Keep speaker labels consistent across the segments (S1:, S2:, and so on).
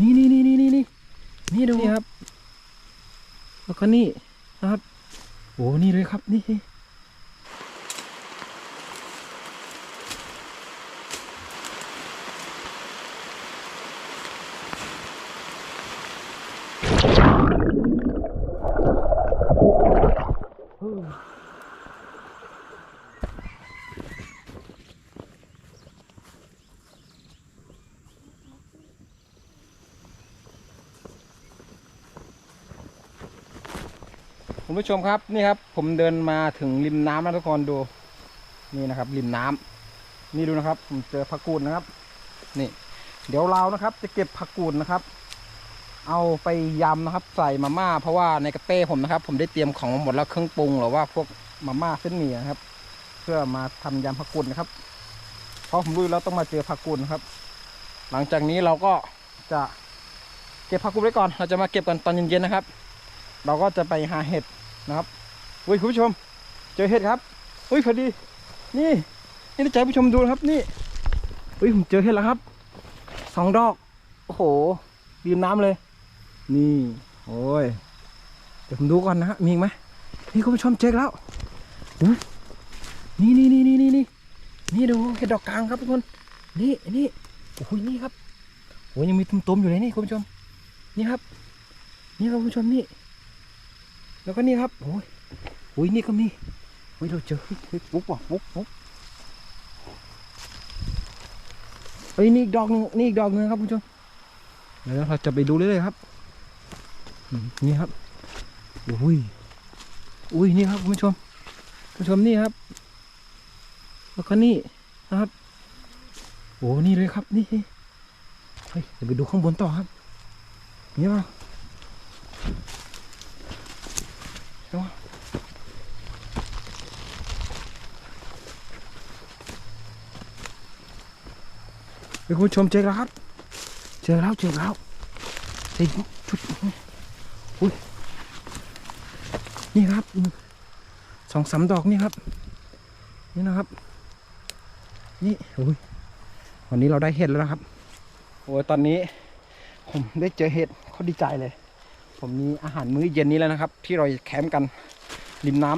S1: นี่นี่นี่นี่นี่นี่นี่ดูนี่ครับ แล้วก็นี่นะครับโอ้นี่เลยครับนี่ คุณผู้ชมครับนี่ครับ ผมเดินมาถึงริมน้ำแล้วทุกคนดู นี่นะครับ ริมน้ำนี่ดูนะครับ ผมเจอผักกูดนะครับ นี่ เดี๋ยวเรานะครับ จะเก็บผักกูดนะครับ เอาไปยำนะครับ ใส่มาม่า เพราะว่าในกระเป้ผมนะครับ ผมได้เตรียมของมาหมดแล้วเครื่องปรุงหรือว่าพวกมาม่าเส้นหมี่นะครับ เพื่อมาทำยำผักกูดนะครับเพราะผมรู้แล้วต้องมาเจอผักกูดนะครับ หลังจากนี้เราก็จะเก็บผักกูดไว้ก่อน เราจะมาเก็บกันตอนเย็นๆนะครับ เราก็จะไปหาเห็ด นะครับอุ้ยคุณผู้ชม เจอเห็ดครับอุ้ยพอดี นี่ นี่จะให้ผู้ชมดูนะครับนี่อุ้ยผมเจอเห็ดแล้วครับสองดอก โอ้โหริมน้ำเลย นี่โอ้ยเดี๋ยวผมดูก่อนนะฮะมีอีกไหมนี่คุณผู้ชมเจอแล้วนี่นี่นี่นี่นี่นี่นี่ดูเห็ดดอกกลางครับทุกคน นี่นี่โอ้โหนี่ครับโอ้ยยังมีตุ่มๆอยู่เลยนี่คุณผู้ชม นี่ครับ นี่ครับคุณผู้ชมนี่ แล้วก็นี่ครับโอ้ยโอ้ยนี่ก็มีโอ้ยเราเจอเฮ้ยเฮ้ยปุ๊บว่ะปุ๊บปุ๊บเฮ้ยนี่อีกดอกหนึงนี่อีกดอกหนึงครับคุณผู้ชมเดี๋ยวเราจะไปดูเรื่อยๆครับอืมนี่ครับอุ้ยอุ้ยนี่ครับคุณผู้ชมคุณผู้ชมนี่ครับ แล้วก็นี่นะครับโอ้นี่เลยครับนี่เฮ้ยเดี๋ยวไปดูข้างบนต่อครับนี่ป่ะ เดี๋ยวคุณผู้ชมเจอแล้วครับ เจอแล้วเจอแล้วเจอชุดอุ้ยนี่ครับสองสามดอกนี่ครับ นี่นะครับ นี่อุ้ยวันนี้เราได้เห็ดแล้วนะครับโอ้ยตอนนี้ ผมได้เจอเห็ดเขาดีใจเลย ผมมีอาหารมื้อเย็นนี้แล้วนะครับ ที่เราแคมป์กันริมน้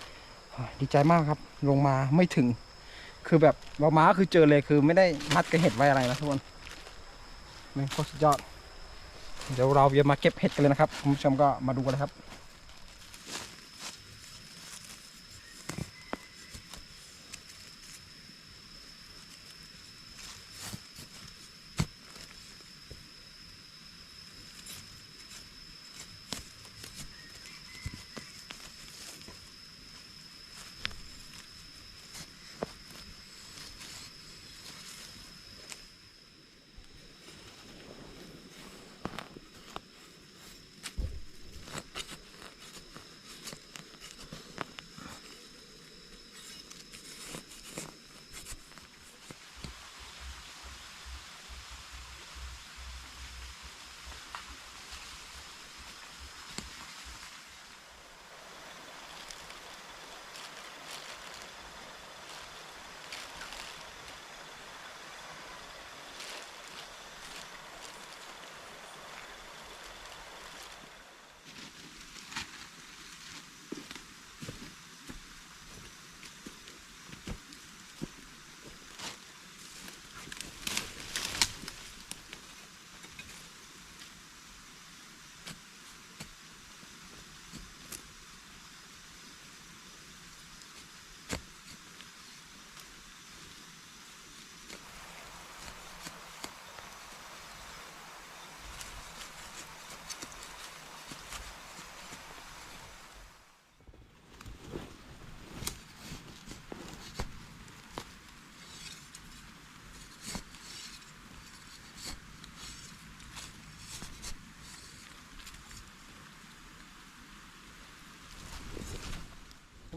S1: ำดีใจมากครับ ลงมาไม่ถึง คือแบบเรามาคือเจอเลยคือไม่ได้มัดกับเห็ดไว้อะไรนะทุกคนแม่งโคตรสุดยอด เดี๋ยวเราจะมาเก็บเห็ดกันเลยนะครับคุณผู้ชมก็มาดูกันเลยครับ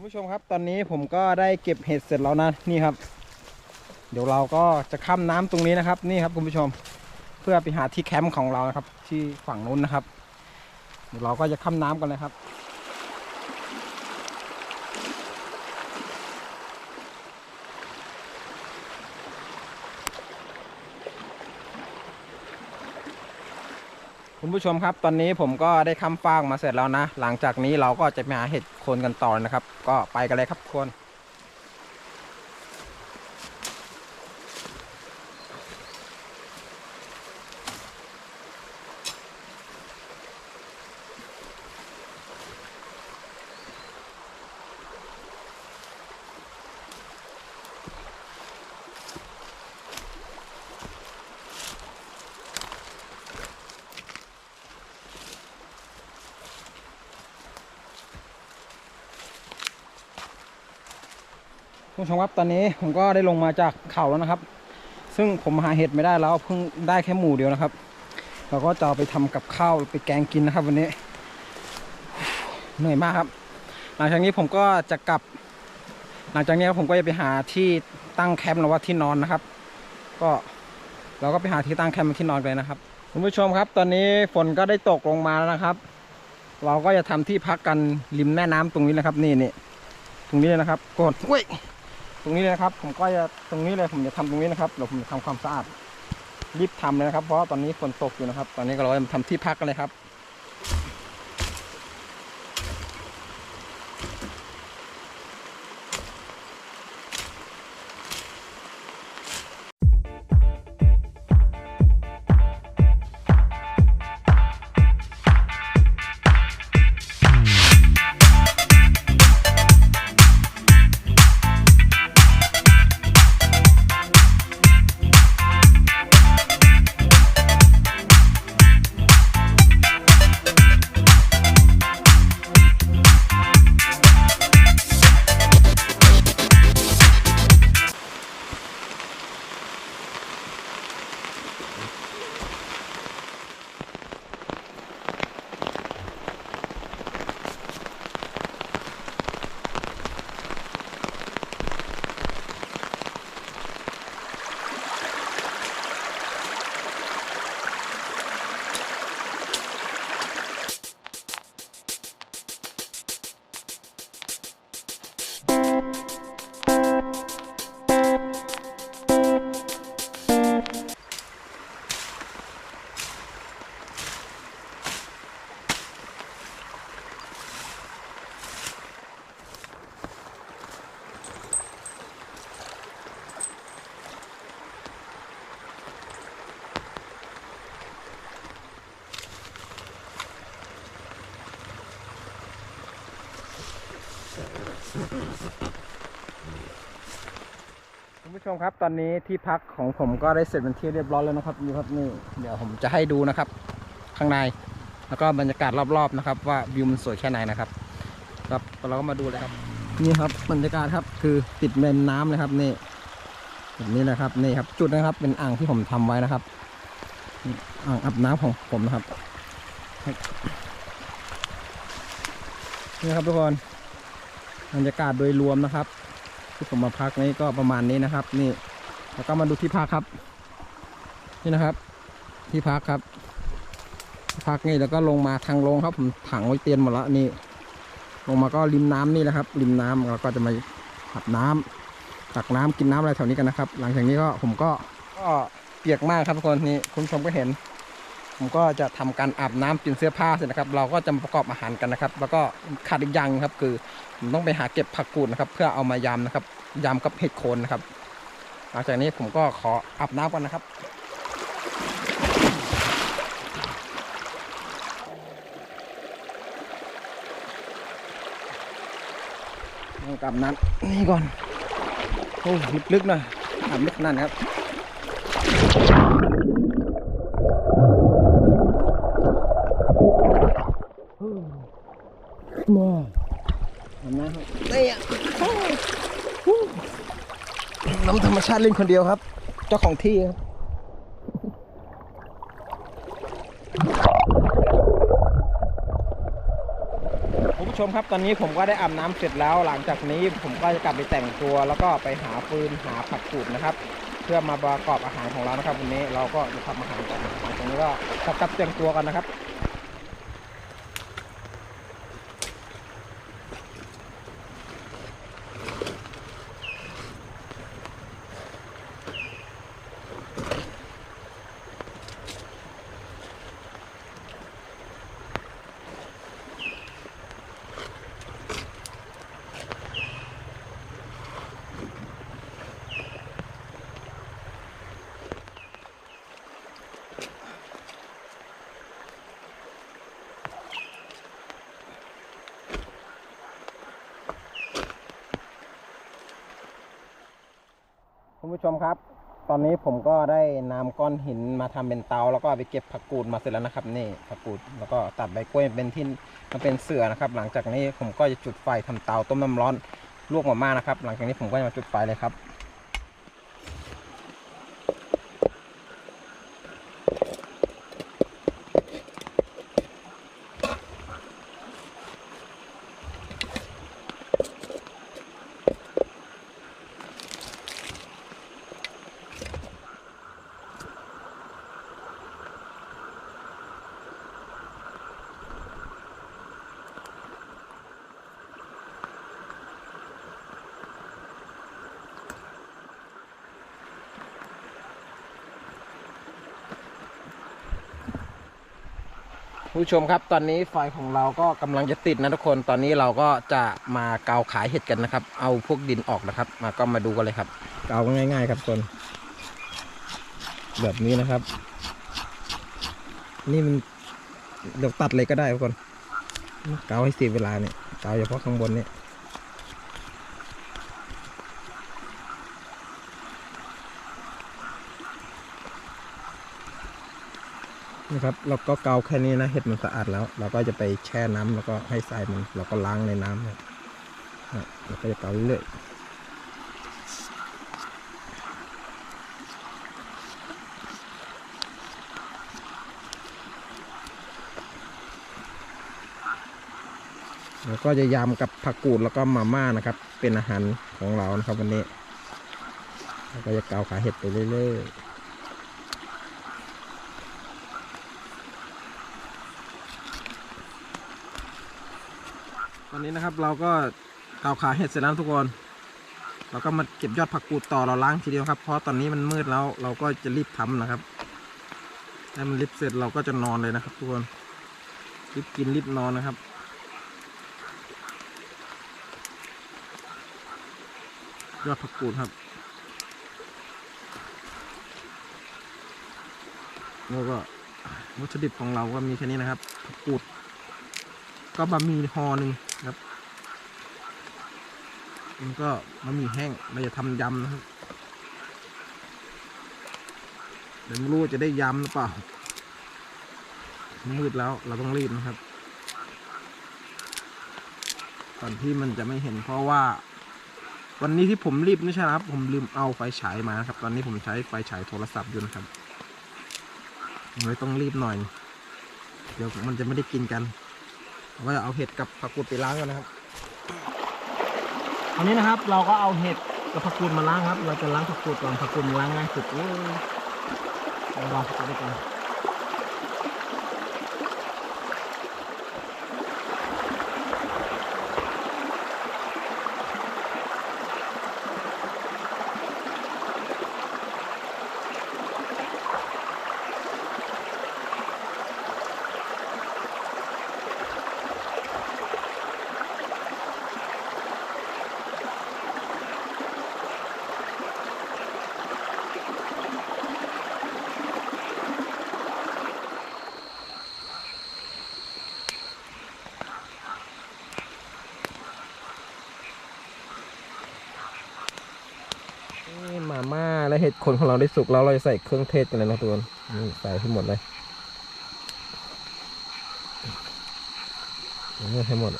S1: คุณผู้ชมครับตอนนี้ผมก็ได้เก็บเห็ดเสร็จแล้วนะนี่ครับ เดี๋ยวเราก็จะข้ามน้ำตรงนี้นะครับนี่ครับคุณผู้ชมเพื่อไปหาที่แคมป์ของเรานะครับ ที่ฝั่งนู้นนะครับเดี๋ยวเราก็จะข้ามน้ำกันเลยครับ คุณผู้ชมครับ ตอนนี้ผมก็ได้ค้ำฟางมาเสร็จแล้วนะ หลังจากนี้เราก็จะไปหาเห็ดโคนกันต่อนะครับ ก็ไปกันเลยครับทุกคน ผู้ชมครับตอนนี้ผมก็ได้ลงมาจากเขาแล้วนะครับ ซึ่งผมหาเห็ดไม่ได้แล้วเพิ่งได้แค่หมู่เดียวนะครับ เราก็จะไปทำกับข้าวไปแกงกินนะครับ วันนี้ เหนื่อยมากครับ หลังจากนี้ผมก็จะกลับ หลังจากนี้ผมก็จะไปหาที่ตั้งแคมป์หรือว่าที่นอนนะครับ ก็เราก็ไปหาที่ตั้งแคมป์ที่นอนเลยนะครับคุณผู้ชมครับ ตอนนี้ฝนก็ได้ตกลงมาแล้วนะครับ เราก็จะทำที่พักกันริมแม่น้ำตรงนี้นะครับ นี่นี่ตรงนี้เลยนะครับ กดอุ้ย รงนี้เลยนะครับ ผมก็จะตรงนี้เลยผมจะทำตรงนี้นะครับเดี๋ยวผมจะทำความสะอาดรีบทำเลยนะครับ เพราะตอนนี้ฝนตกอยู่นะครับ ตอนนี้ก็เราจะทำที่พักกันเลยครับ ชมครับตอนนี้ที่พักของผมก็ได้เสร็จเป็นที่เรียบร้อยแล้วนะครับนี่ครับนี่เดี๋ยวผมจะให้ดูนะครับ ข้างใน แล้วก็บรรยากาศรอบๆนะครับ ว่าวิวมันสวยแค่ไหนนะครับครับเราก็มาดูเลยครับ นี่ครับบรรยากาศครับคือติดแม่น้ำเลยครับนี่แบบนี้นะครับนี่ครับ จุดนะครับ เป็นอ่างที่ผมทำไว้นะครับอ่างอาบน้ำของผมนะครับนี่ครับทุกคนบรรยากาศโดยรวมนะครับ ที่ผมมาพักนี่ก็ประมาณนี้นะครับ นี่แล้วก็มาดูที่พักครับ นี่นะครับ ที่พักครับพักนี่แล้วก็ลงมาทางลงครับ ผมถังไว้เตียนหมดแล้วนี่ ลงมาก็ริมน้ำนี่แหละครับ ริมน้ำเราก็จะมาอาบน้ำตักน้ำกินน้ำอะไรแถวนี้กันนะครับ หลังจากนี้ก็ผมก็ก็เปียกมากครับทุกคนนี่คุณผู้ชมก็เห็น ผมก็จะทำการอาบน้ำเปลี่ยนเสื้อผ้าเสร็จนะครับ เราก็จะมาประกอบอาหารกันนะครับ แล้วก็ขาดอีกอย่างครับ คือผมต้องไปหาเก็บผักกูดนะครับ เพื่อเอามายำนะครับยำกับเห็ดโคนนะครับ หลังจากนี้ผมก็ขออาบน้ำกันนะครับต้องอาบน้ำนี่ก่อน โอ้ลึกๆหน่อยอาบลึกนาดนั้นครับ ว้าวอาบน้ำครับนี่อะน้ำธรรมชาติเล่นคนเดียวครับ เจ้าของที่ครับคุณผู้ชมครับตอนนี้ผมก็ได้อาบน้ำเสร็จแล้ว หลังจากนี้ผมก็จะกลับไปแต่งตัว แล้วก็ไปหาฟืนหาผักกูดนะครับ เพื่อมาประกอบอาหารของเรานะครับวันนี้เราก็จะทำอาหารกันหลังจากนี้ก็กลับเตรียมตัวกันนะครับ คุณผู้ชมครับ ตอนนี้ผมก็ได้นำก้อนหินมาทำเป็นเตา แล้วก็ไปเก็บผักกูดมาเสร็จแล้วนะครับนี่ผักกูดแล้วก็ตัดใบกล้วยเป็นที่มันเป็นเสื่อนะครับ หลังจากนี้ผมก็จะจุดไฟทำเตาต้มน้ำร้อนลวกหมาม่านะครับ หลังจากนี้ผมก็จะมาจุดไฟเลยครับ ผู้ชมครับตอนนี้ไฟของเราก็กำลังจะติดนะทุกคนตอนนี้เราก็จะมาเกาขายเห็ดกันนะครับ เอาพวกดินออกนะครับ มาก็มาดูกันเลยครับ เกาง่าย ๆ ครับคน แบบนี้นะครับ นี่มันเดี๋ยวตัดเลยก็ได้ทุกคน เกาให้เสียเวลาเนี่ยเกาเฉพาะข้างบนเนี่ย นะครับเราก็เกาแค่นี้นะเห็ดมันสะอาดแล้ว เราก็จะไปแช่น้ำแล้วก็ให้ทรายมันเราก็ล้างในน้ำเนี่ยอะเราก็จะเกาเรื่อยๆแล้วก็จะยำกับผักกูดแล้วก็มาม่านะครับ เป็นอาหารของเรานะครับวันนี้เราก็จะเกาขาเห็ดไปเรื่อยๆ อนนี้นะครับเราก็เกาขาเห็ดเสร็จแล้วทุกคนเราก็มาเก็บยอดผักกูดต่อเราล้างทีเดียวครับ เพราะตอนนี้มันมืดแล้วเราก็จะรีบทำนะครับให้มันรีบเสร็จเราก็จะนอนเลยนะครับทุกคนรีบกินรีบนอนนะครับยอดผักกูดครับแล้วก็วัตถุดิบของเราก็มีแค่นี้นะครับผักกูด ก็บะหมี่ห่อหนึ่ง มันก็บะหมี่แห้งเราจะทำยำนะครับเดี๋ยวไม่รู้ว่าจะได้ยำหรือเปล่า มืดแล้วเราต้องรีบนะครับ ก่อนที่มันจะไม่เห็นเพราะว่า วันนี้ที่ผมรีบไม่ใช่นะครับ ผมลืมเอาไฟฉายมาครับ ตอนนี้ผมใช้ไฟฉายโทรศัพท์อยู่นะครับเลยต้องรีบหน่อย เดี๋ยวมันจะไม่ได้กินกันเราจะเอาเห็ดกับผักกูดไปล้างกันนะครับ อันนี้นะครับเราก็เอาเห็ดกับผักกูดมาล้างครับ เราจะล้างผักกูดก่อนผักกูดล้างง่ายสุดเลยลองผักกูดด้วยกัน เห็ดคนของเราได้สุกแล้วเราจะใส่เครื่องเทศกันเลยนะทุกคนนี่ใส่ให้หมดเลยให้หมด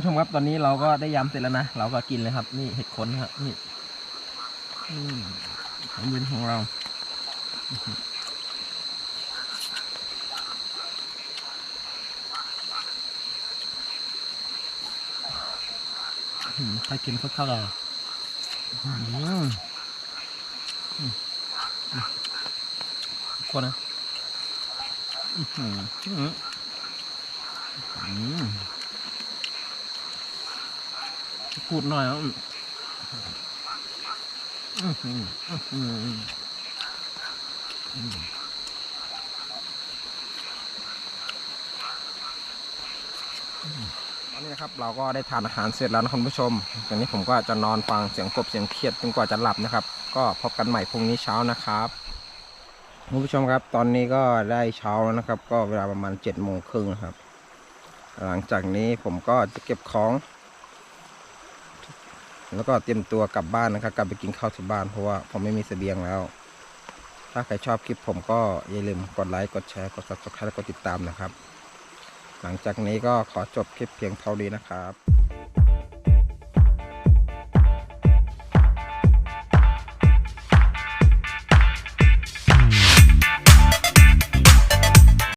S1: ผู้ชมครับตอนนี้เราก็ได้ยำเสร็จแล้วนะ เราก็กินเลยครับ นี่เห็ดขนครับนี่ของเย็นของเราใครกินข้าวข้าวเราอื้มอืมทุกคนนะอื้อหืออื้อหืออืม พูดหน่อยตอนนี้นะครับเราก็ได้ทานอาหารเสร็จแล้วนะคุณผู้ชมตอนนี้ผมก็จะนอนฟังเสียงกบเสียงเขียดจนกว่าจะหลับนะครับ ก็พบกันใหม่พรุ่งนี้เช้านะครับคุณผู้ชมครับ ตอนนี้ก็ได้เช้าแล้วนะครับ ก็เวลาประมาณ7จ็ดโมงครึ่งครับ หลังจากนี้ผมก็จะเก็บของ แล้วก็เตรียมตัวกลับบ้านนะครับกลับไปกินข้าวที่บ้านเพราะว่าผมไม่มีเสบียงแล้ว ถ้าใครชอบคลิปผมก็อย่าลืมกดไลค์กดแชร์กด subscribe และกดติดตามนะครับ หลังจากนี้ก็ขอจบคลิปเพียงเท่านี้นะครับ